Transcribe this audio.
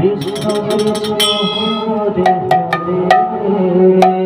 Krishna Vishnu Hare Hare.